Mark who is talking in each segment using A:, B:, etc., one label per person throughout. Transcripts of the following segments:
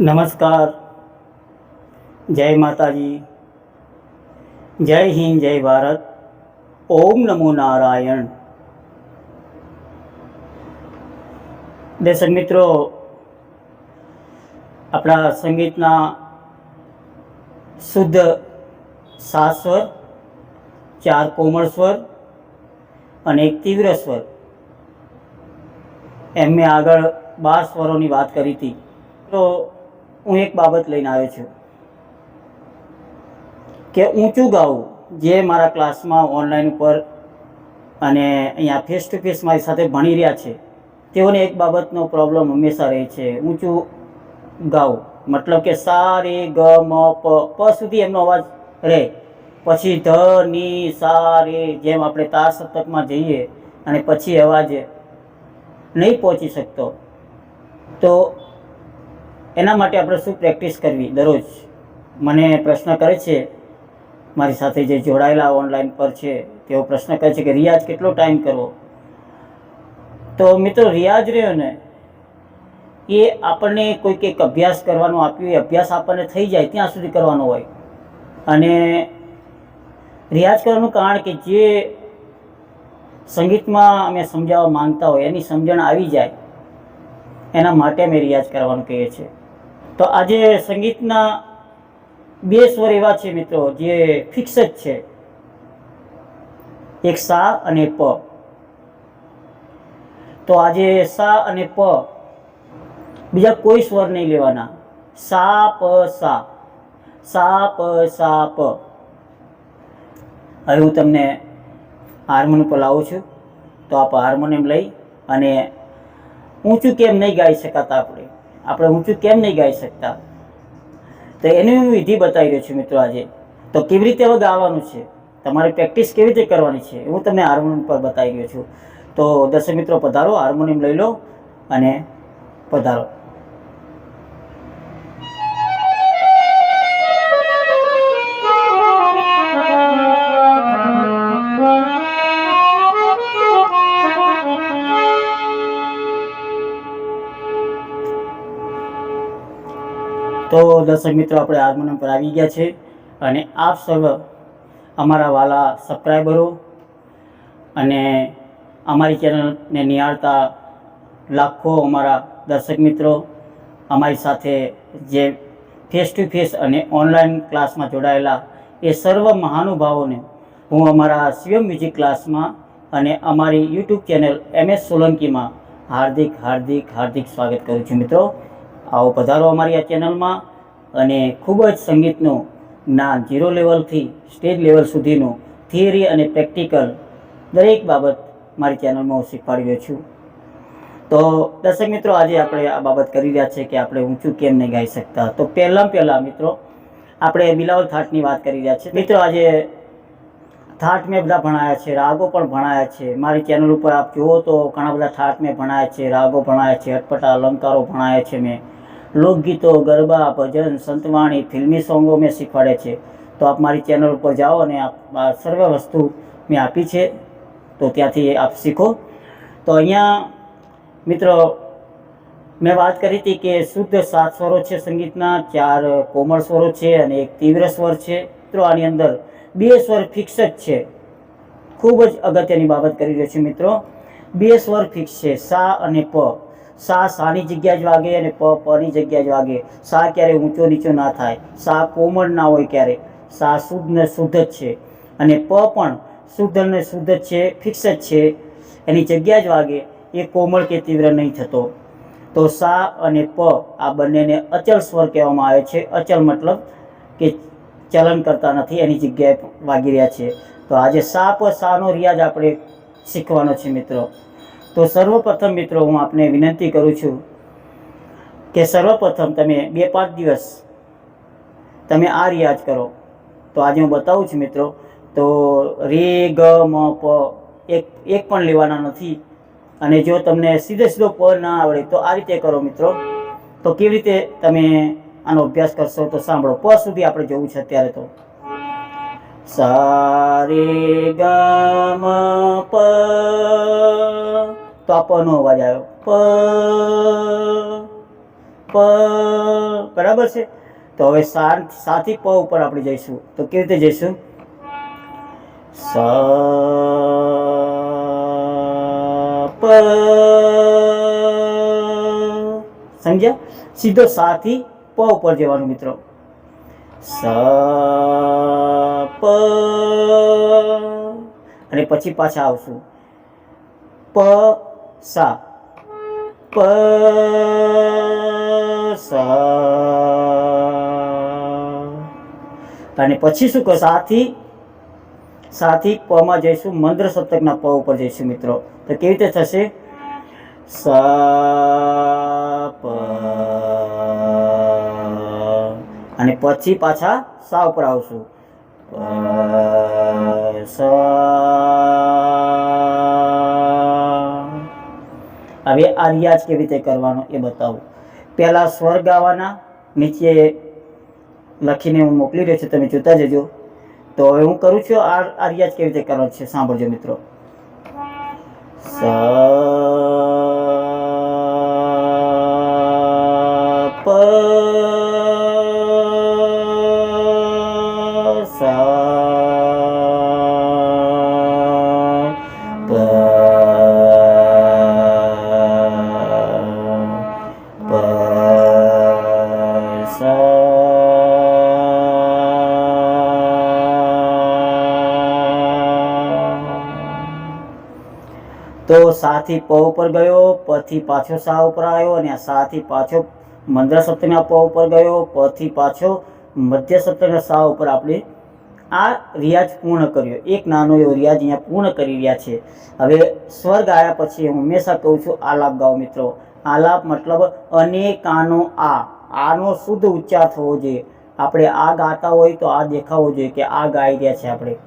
A: નમસ્કાર. જય માતાજી. જય હિન્દ, જય ભારત. ઓમ નમો નારાયણ. દર્શક મિત્રો, આપણા સંગીતના શુદ્ધ સાત સ્વર, ચાર કોમળ સ્વર અને એક તીવ્ર સ્વર. એમ મેં આગળ બાર સ્વરોની વાત કરી હતી. તો હું એક બાબત લઈને આવ્યો છું કે ઊંચું ગાવું જે મારા ક્લાસમાં ઓનલાઈન ઉપર અને અહીંયા ફેસ ટુ ફેસ મારી સાથે ભણી રહ્યા છે, તેઓને એક બાબતનો પ્રોબ્લેમ હંમેશા રહે છે. ઊંચું ગાવું મતલબ કે સા રે ગ, મ, પ પ સુધી એમનો અવાજ રહે. પછી ધ, ની, સા, રે જેમ આપણે તાર સપ્તકમાં જઈએ અને પછી અવાજ નહીં પહોંચી શકતો. તો એના માટે આપણે શું પ્રેક્ટિસ કરવી? દરરોજ મને પ્રશ્ન કરે છે, મારી સાથે જે જોડાયેલા ઓનલાઈન પર છે, તેઓ પ્રશ્ન કરે છે કે રિયાઝ કેટલો ટાઈમ કરવો? તો મિત્રો, રિયાઝ રહ્યો ને, એ આપણને કોઈક એક અભ્યાસ કરવાનો આપ્યો, એ અભ્યાસ આપણને થઈ જાય ત્યાં સુધી કરવાનો હોય. અને રિયાઝ કરવાનું કારણ કે જે સંગીતમાં અમે સમજાવવા માંગતા હોય, એની સમજણ આવી જાય, એના માટે અમે રિયાઝ કરવાનું કહીએ છીએ. તો આજે સંગીતના બે સ્વર એવા છે મિત્રો, જે ફિક્સ જ છે. એક સા અને પ. તો આજે સા અને પ, બીજા કોઈ સ્વર નહીં લેવાના. સા, પ, સા. સા, પ સા, પ. હવે હું તમને હાર્મોનિયમ પર લાવું છું. તો આપ હાર્મોનિયમ લઈ અને ઊંચું કેમ નહીં ગાઈ શકાતા આપણે. આપણે ઊંચું કેમ નહીં ગાઈ શકતા? તો એની હું વિધિ બતાવી રહ્યો છું મિત્રો આજે. તો કેવી રીતે હવે ગાવાનું છે? તમારે પ્રેક્ટિસ કેવી રીતે કરવાની છે? હું તમને હાર્મોનિયમ પર બતાવી રહ્યો છું. તો દર્શક મિત્રો, પધારો, હાર્મોનિયમ લઈ લો અને પધારો. તો દર્શક મિત્રો, આપણે હાર્મોનિયમ પર આવી ગયા છે અને આપ સર્વ અમારા વાલા સબસ્ક્રાઈબરો અને અમારી ચેનલને નિહાળતા લાખો અમારા દર્શક મિત્રો અમારી સાથે જે ફેસ ટુ ફેસ અને ઓનલાઈન ક્લાસમાં જોડાયેલા એ સર્વ મહાનુભાવોને હું અમારા શિવમ મ્યુઝિક ક્લાસમાં અને અમારી યુટ્યુબ ચેનલ એમ એસ સોલંકીમાં હાર્દિક હાર્દિક હાર્દિક સ્વાગત કરું છું મિત્રો. આવો પધારો અમારી આ ચેનલમાં. અને ખૂબ જ સંગીતનું જ્ઞાન ઝીરો લેવલથી સ્ટેજ લેવલ સુધીનું થિયરી અને પ્રેક્ટિકલ દરેક બાબત મારી ચેનલમાં હું શીખવાડ્યો છું. તો દર્શક મિત્રો, આજે આપણે આ બાબત કરી રહ્યા છે કે આપણે ઊંચું કેમ નહીં ગાઈ શકતા. તો પહેલાં પહેલાં મિત્રો, આપણે બિલાવલ થાટની વાત કરી રહ્યા છીએ. મિત્રો, આજે થાટ મેં બધા ભણાયા છે, રાગો પણ ભણાયા છે. મારી ચેનલ ઉપર આપ જુઓ તો ઘણા બધા થાટ મેં ભણાયા છે, રાગો ભણાયા છે, અટપટા અલંકારો ભણાયા છે મેં. લોકગીતો, ગરબા, ભજન, સંતવાણી, ફિલ્મી સોંગો મેં શીખવાડે છે. તો આપ મારી ચેનલ ઉપર જાઓ અને આપ સર્વ વસ્તુ મેં આપી છે. તો ત્યાંથી આપ શીખો. તો અહીંયા મિત્રો, મેં વાત કરી હતી કે શુદ્ધ સાત સ્વરો છે સંગીતના, ચાર કોમળ સ્વરો છે અને એક તીવ્ર સ્વર છે. મિત્રો, આની અંદર બે સ્વર ફિક્સ જ છે. ખૂબ જ અગત્યની બાબત કરી રહ્યો છું મિત્રો. બે સ્વર ફિક્સ છે. સા અને પ. સા સાની જગ્યા જ વાગે અને પ પની જગ્યા જ વાગે. સા ક્યારે ઊંચો નીચો ના થાય. સા કોમળ ના હોય ક્યારે. સા શુદ્ધ ને શુદ્ધ જ છે. અને પ પણ શુદ્ધ ને શુદ્ધ જ છે ફિક્સ જ છે. એની જગ્યા જ વાગે. એ કોમળ કે તીવ્ર નહીં થતો. તો સા અને પ આ બંનેને અચલ સ્વર કહેવામાં આવે છે. અચલ મતલબ કે ચલન કરતા નથી, એની જગ્યાએ વાગી રહ્યા છે તો આજે સા પ સાનો રિયાઝ આપણે શીખવાનો છે મિત્રો. તો સર્વપ્રથમ મિત્રો, હું આપને વિનંતી કરું છું કે સર્વપ્રથમ તમે બે પાંચ દિવસ તમે આ રિયાઝ કરો. તો આજે હું બતાવું છું મિત્રો, તો રે ગ મ પ એક એક પણ લેવાના નથી. અને જો તમને સીધે સીધો પ ના આવડે તો આ રીતે કરો મિત્રો. તો કેવી રીતે તમે આનો અભ્યાસ કરશો તો સાંભળો. પ સુધી આપણે જવું છે અત્યારે તો. સા રે ગ મ પ. તો આ પનો અવાજ આવ્યો. પ. પ. બરાબર છે? તો હવે સાથી પ ઉપર આપણે જઈશું. તો કેવી રીતે જઈશું? સ, પ. સમજ્યા? સીધો સાથી પ ઉપર જવાનું મિત્રો. સ, પ. અને પછી પાછા આવશું. પ, સા. પ, સા. અને પછી શું કહો સાથી સાથી પ માં જઈશું. મંદ્ર સપ્તકના પ ઉપર જઈશું મિત્રો. તો કેવી રીતે થશે? સા, પ. અને પછી પાછા સા ઉપર આવશું. હવે આ રિયાઝ કેવી રીતે કરવાનો એ બતાવું. પહેલાં સ્વર ગાવાના નીચે લખીને હું મોકલી રહ્યો છું, તમે જોતા જજો. તો હવે હું કરું છું, આ આ રિયાઝ કેવી રીતે કરવાનો છે, સાંભળજો મિત્રો. સ તો સાથી પ ઉપર ગયો, પથી પાછો સા ઉપર આવ્યો અને આ સાથી પાછો મંદ્ર સપ્તમી પ ઉપર ગયો, પથી પાછો મધ્ય સપ્તના સા ઉપર આપણે આ રિયાઝ પૂર્ણ કર્યો. એક નાનો એવો રિયાઝ અહીંયા પૂર્ણ કરી રહ્યા છે. હવે સ્વર ગાયા પછી હું હંમેશા કહું છું આલાપ ગાઓ મિત્રો. આલાપ મતલબ અનેકાનો આ. આનો શુદ્ધ ઉચ્ચાર થવો જોઈએ. આપણે આ ગાતા હોય તો આ દેખાવો જોઈએ કે આ ગાઈ રહ્યા છે આપણે.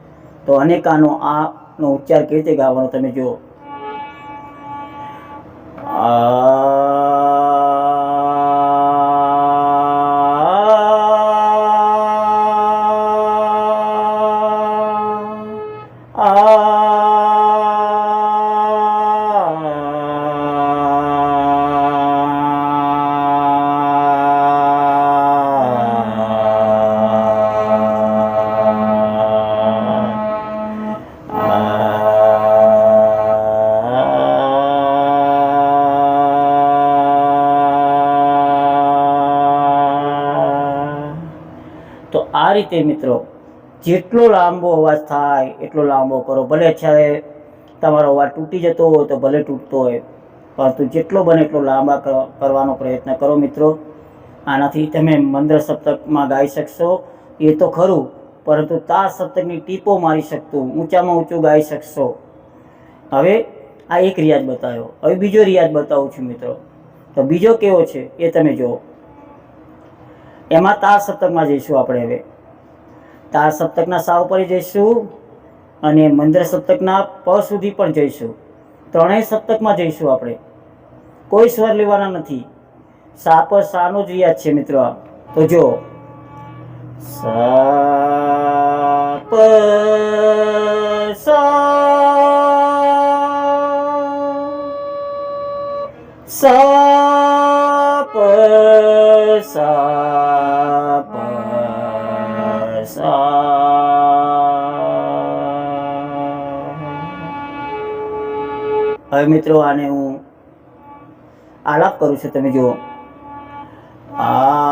A: તો અનેકાનો આનો ઉચ્ચાર કેવી રીતે ગાવાનો તમે જુઓ. તો આ રીતે મિત્રો, જેટલો લાંબો અવાજ થાય, એટલો લાંબો કરો. ભલે છે તમારો અવાજ તૂટી જતો હોય તો ભલે તૂટતો હોય, પરંતુ જેટલો બને એટલો લાંબા કરવાનો પ્રયત્ન કરો મિત્રો. આનાથી તમે મંદ્ર સપ્તકમાં ગાઈ શકશો. એ તો ખરું, પરંતુ તાર સપ્તકની ટીપો મારી શકતું, ઊંચામાં ઊંચું ગાઈ શકશો. હવે આ એક રિયાજ બતાવ્યો. હવે બીજો રિયાજ બતાવું છું મિત્રો. તો બીજો કેવો છે એ તમે જુઓ. એમાં તાર સપ્તકમાં જઈશું આપણે હવે. તાર સપ્તકના સા ઉપર જઈશું અને મંદ્ર સપ્તકના પ સુધી પણ જઈશું. ત્રણેય સપ્તકમાં જઈશું આપણે. કોઈ સ્વર લેવાના નથી. સા પર સાનો જ રિયાજ છે મિત્રો. તો જો. સા પ સા સા હવે મિત્રો આને હું આલાપ કરું છું તમે જુઓ. આ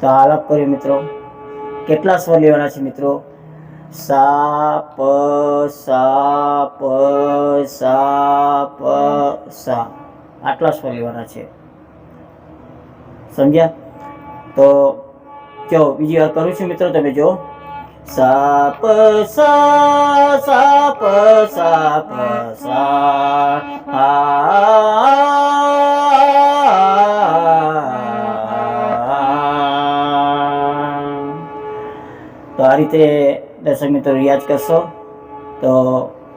A: તો આલાપ કર્યો મિત્રો. કેટલા સ્વર લેવાના છે મિત્રો? સા પ સા પ સા. આટલા સ્વર લેવાના છે. સમજ્યા? તો જો, બીજી વાર કરું છું મિત્રો તમે જો. સા પ સા. સા પ સા તો આ રીતે દર્શક મિત્રો રિયાઝ કરશો. તો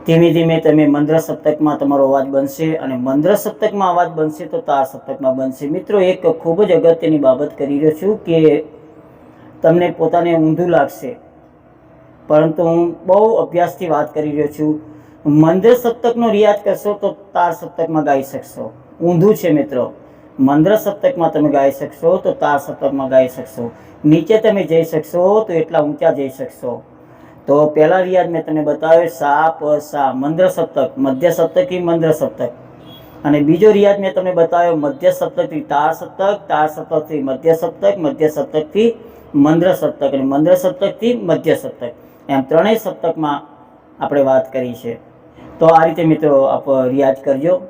A: ધીમે ધીમે તમે મંદ્ર સપ્તકમાં તમારો અવાજ બનશે અને મંદ્ર સપ્તકમાં અવાજ બનશે તો તાર સપ્તકમાં બનશે. મિત્રો, એક ખૂબ જ અગત્યની બાબત કરી રહ્યો છું કે તમને પોતાને ઊંધું લાગશે. પરંતુ હું બહુ અભ્યાસથી વાત કરી રહ્યો છું. મંદ્ર સપ્તકનો રિયાઝ કરશો તો તાર સપ્તકમાં ગાઈ શકશો. ઊંધું છે મિત્રો. મંદ્ર સપ્તકમાં તમે ગાઈ શકશો, તો તાર સપ્તકમાં ગાઈ શકશો. નીચે તમે જઈ શકશો, તો એટલા ઊંચા જઈ શકશો. તો પહેલા રિયાઝ મેં તમને બતાવ્યો સા પ સા, મંદ્ર સપ્તક, મધ્ય સપ્તકથી મંદ્ર સપ્તક. અને બીજો રિયાઝ મેં તમને બતાવ્યો, મધ્ય સપ્તકથી તાર સપ્તક, તાર સપ્તકથી મધ્ય સપ્તક, મધ્ય સપ્તકથી મંદ્ર સપ્તક અને મંદ્ર સપ્તકથી મધ્ય સપ્તક. એમ ત્રણેય સપ્તકમાં આપણે વાત કરી છે. તો આ રીતે મિત્રો આપ રિયાઝ કરજો.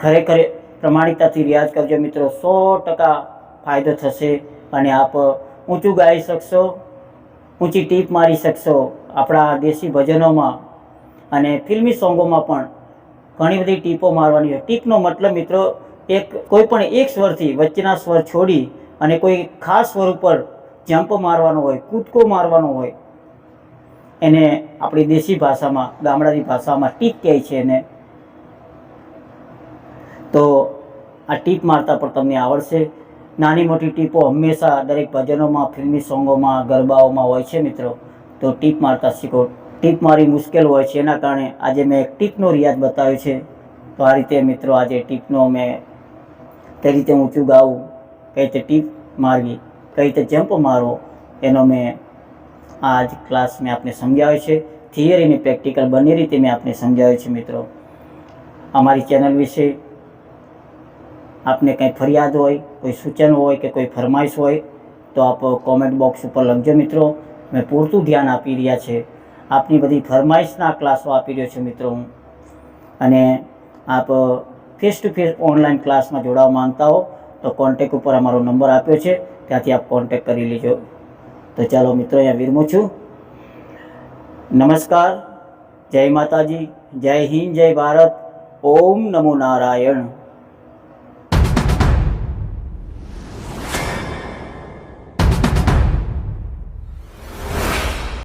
A: ખરેખર પ્રમાણિકતાથી રિયાઝ કરજો મિત્રો. સો ટકા ફાયદો થશે અને આપ ઊંચું ગાઈ શકશો, ઊંચી ટીપ મારી શકશો આપણા દેશી ભજનોમાં અને ફિલ્મી સોંગોમાં પણ ઘણી બધી ટીપો મારવાની હોય. ટીપનો મતલબ મિત્રો, એક કોઈ પણ એક સ્વરથી વચ્ચેના સ્વર છોડી અને કોઈ ખાસ સ્વર ઉપર જમ્પ મારવાનો હોય, કૂદકો મારવાનો હોય, એને આપણી દેશી ભાષામાં, ગામડાની ભાષામાં ટીપ કહે છે એને. તો આ ટીપ મારતા પણ તમને આવડશે. નાની મોટી ટીપો હંમેશા દરેક ભજનોમાં, ફિલ્મી સોંગોમાં, ગરબાઓમાં હોય છે મિત્રો. તો ટીપ મારતા શીખો. ટીપ મારી મુશ્કેલ હોય છે, એના કારણે આજે મેં એક ટીપનો રિયાઝ બતાવ્યો છે. તો આ રીતે મિત્રો આજે ટીપનો મેં કઈ રીતે ઊંચું ગાવું, કઈ રીતે ટીપ મારવી, કઈ રીતે જમ્પ મારવો, એનો મેં આ જ ક્લાસ મેં આપને સમજાવ્યો છે. થિયરી અને પ્રેક્ટિકલ બંને રીતે મેં આપને સમજાવ્યો છે મિત્રો. અમારી ચેનલ વિશે આપને કંઈ ફરિયાદ હોય, કોઈ સૂચન હોય કે કોઈ ફરમાઈશ હોય, તો આપ કોમેન્ટ બોક્સ ઉપર લખજો મિત્રો. મેં પૂરતું ધ્યાન આપી રહ્યા છે. આપની બધી ફરમાઈશના ક્લાસો આપી રહ્યો છું મિત્રો હું. અને આપ ફેસ ટુ ફેસ ઓનલાઈન ક્લાસમાં જોડાવા માંગતા હો, તો કોન્ટેક ઉપર અમારો નંબર આપ્યો છે. ત્યાંથી આપ કોન્ટેક કરી લેજો. તો ચાલો મિત્રો અહીંયા વિરમું છું. નમસ્કાર. જય માતાજી. જય હિન્દ, જય ભારત. ઓમ નમો નારાયણ.